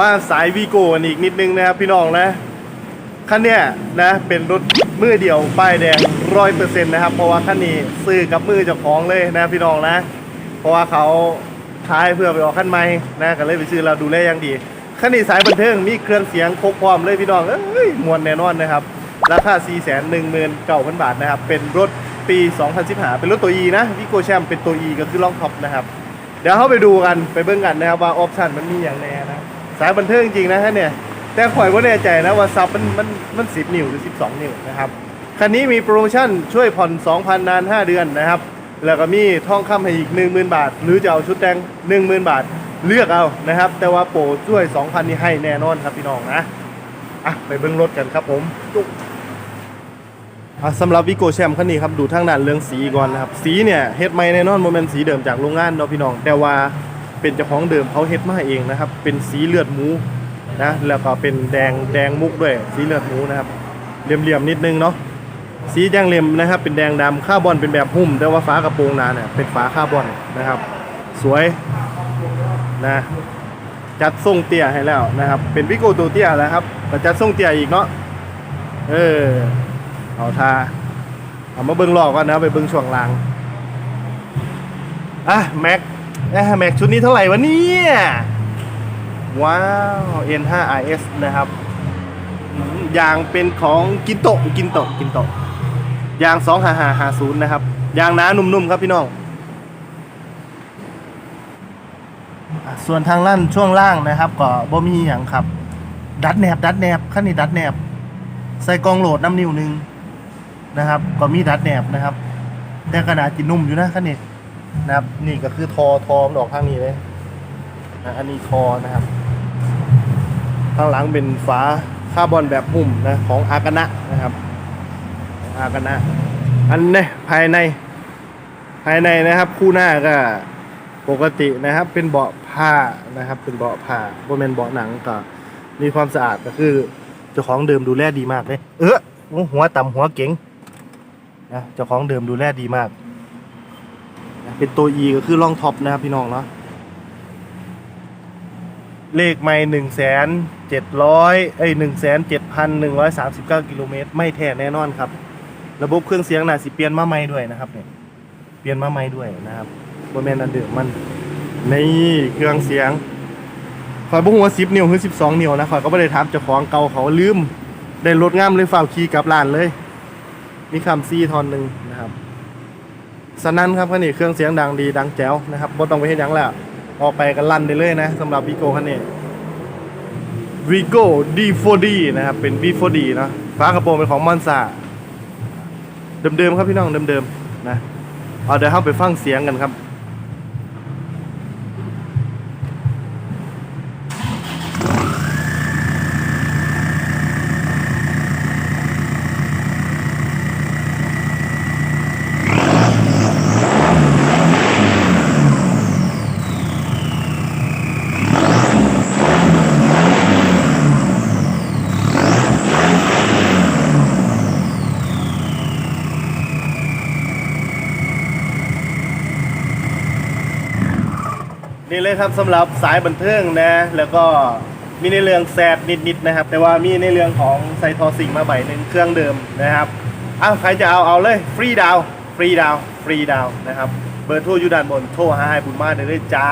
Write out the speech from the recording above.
มาสายวีโก้กันอีกนิดนึงนะครับพี่น้องนะคันเนี้ยนะเป็นรถมือเดียวป้ายแดงร้อยเปอร์เซ็นต์นะครับ เพราะว่าคันนี้ซื้อกับมือเจ้าของเลยนะพี่น้องนะ เพราะว่าเขาขายเพื่อไปออกคันใหม่นะก็เลยไปซื้อเราดูแลอย่างดีคันนี้สายบันเทิงมีเครื่องเสียงครบพร้อมเลยพี่น้องเอ้ยมวนแน่นอนนะครับราคา 4 1 9 0 0 0 บาทนะครับ เป็นรถปี 2015 เป็นรถตัว E นะวิโกแชมเป็นตัว E ก็คือล่องท็อปนะครับ เดี๋ยวเข้าไปดูกัน ไปเบิ่งกันนะครับว่าออปชันมันมีอย่างแน่นะ สายบันเทิงจริงนะฮะเนี่ย แต่ข่อยว่าแน่ใจนะว่าซับมันมันมันสิบนิ้วหรือ12นิ้วนะครับคันนี้มีโปรโมชั่นช่วยผ่อน2,000 นาน 5 เดือนนะครับ แล้วก็มีทองคำให้อีก 10,000 บาท หรือจะเอาชุดแต่ง10,000 บาท เลือกเอานะครับ แต่ว่าโปรช่วย 2,000 นี่ให้แน่นอนครับพี่น้องนะ อะ ไปเบิ่งรถกันครับผมจุ๊บอะสำหรับวิโกแชมคันนี้ครับ ดูทางด้านเรื่องสีก่อนนะครับ สีเนี่ยเฮ็ดใหม่แน่นอนโมเมนต์สีเดิมจากโรงงานเนาะพี่น้อง แต่ว่า เป็นเจ้าของเดิมเขาเฮ็ดมาเองนะครับ เป็นสีเลือดหมูนะแล้วก็เป็นแดงแดงมุกด้วย สีเลือดหมูนะครับเหลี่ยมๆนิดนึงเนาะสีแดงเหลี่ยมนะครับ เป็นแดงดำคาร์บอนเป็นแบบหุ้ม แต่ว่าฝากระโปรงหนาเนี่ยเป็นฝาคาบอนนะครับ สวยนะจัดทรงเตี้ยให้แล้วนะครับ เป็นวิโกตัวเตี้ยแล้วครับแต่จัดทรงเตี้ยอีกเนาะเออเอาทาเอามาเบิ้งรอบก่อนนะไปเบิ้งช่วงล่างอะแม็ก แม็กชุดนี้เท่าไหร่วะเนี่ย ว้าว N5RS นะครับยางเป็นของกินโตะกินโตะกินโตะยาง25550นะครับยางหน้านุ่มๆครับพี่น้องส่วนทางล่างช่วงล่างนะครับ ก็บ่มีอย่างครับ ดัดแนบ ดัดแนบขั้นนี้ดัดแนบ ใส่กองโหลดน้ำนิ้วหนึ่งนะครับ ก็มีดัดแนบนะครับ แต่ขนาดจินุ่มอยู่นะขั้นนี้ นะครับ นี่ก็คือทอทอมันออกข้างนี้เลยนะอันนี้ทอนะครับ ข้างหลังเป็นฝาคาร์บอนแบบหุ้มนะของอากนะนะครับอากนะ อันนี้ภายในภายในนะครับ คู่หน้าก็ปกตินะครับ เป็นเบาะผ้านะครับ เป็นเบาะผ้าบ่แม่นเบาะหนังก็มีความสะอาดก็คือเจ้าของเดิมดูแลดีมากเลย เออหัวต่ำหัวเก๋งนะเจ้าของเดิมดูแลดีมาก เป็นตัว E ก็คือล่องท็อปนะครับพี่น้องเนาะเลขไม่หนึ่งแสนเจ็ดร้อยเอ้ยหนึ่งแสนเจ็ดพันหนึ่งร้อยสามสิบเก้ากิโลเมตรไม่แท้แน่นอนครับ ระบบเครื่องเสียงน่ะสิเปลี่ยนมาใหม่ด้วยนะครับเนี่ยเปลี่ยนมาใหม่ด้วยนะครับบนแมนอันเดิมมันนี่เครื่องเสียงคอยบุ้งว่าสิบนิ้วคือสิบสองนิ้วนะคอยก็ไม่ได้ถามเจ้าของเก่าเขาลืม ได้รถงามเลยฝ่าวีกับร้านเลย มีคำซีทอนหนึ่ง สนั่นครับคันนี้เครื่องเสียงดังดีดังแจ๋วนะครับบ่ต้องไปเห็นยังแล้วออกไปกันลั่นได้เลยนะสำหรับวีโก้คันนี้วีโก้ D4D นะครับ เป็น V4D เนาะฝากระโปรงเป็นของมอนซาเดิมๆครับพี่น้องเดิมๆนะเอาเดี๋ยวเข้าไปฟังเสียงกันครับ นี่เลยครับสำหรับสายบันเทิงนะ แล้วก็มีในเรื่องแซดนิดๆนะครับ แต่ว่ามีในเรื่องของไซทอสิงมาใบหนึ่งเครื่องเดิมนะครับอ้าวใครจะเอาเอาเลยฟรีดาวฟรีดาวฟรีดาวนะครับ เบอร์โทรอยู่ด้านบนโทรหาให้บุญมาได้เลยจ้า